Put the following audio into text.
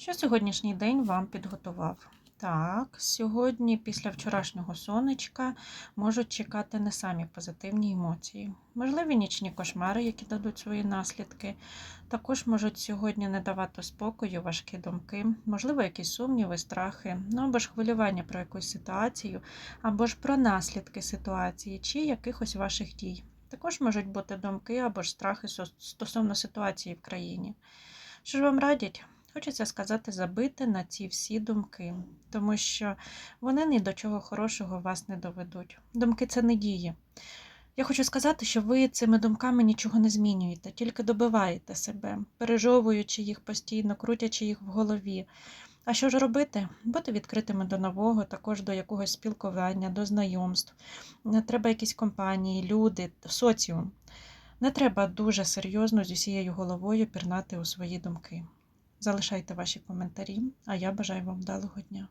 Що сьогоднішній день вам підготував? Так, сьогодні, після вчорашнього сонечка, можуть чекати не самі позитивні емоції. Можливі нічні кошмари, які дадуть свої наслідки. Також можуть сьогодні не давати спокою важкі думки, можливо, якісь сумніви, страхи, ну або ж хвилювання про якусь ситуацію, або ж про наслідки ситуації чи якихось ваших дій. Також можуть бути думки або ж страхи стосовно ситуації в країні. Що ж вам радять? Хочеться сказати, забити на ці всі думки, тому що вони ні до чого хорошого вас не доведуть. Думки це не дії. Я хочу сказати, що ви цими думками нічого не змінюєте, тільки добиваєте себе, пережовуючи їх постійно, крутячи їх в голові. А що ж робити? Бути відкритими до нового, також до якогось спілкування, до знайомств. Треба якісь компанії, люди, соціум. Не треба дуже серйозно з усією головою пірнати у свої думки. Залишайте ваші коментарі, а я бажаю вам вдалого дня.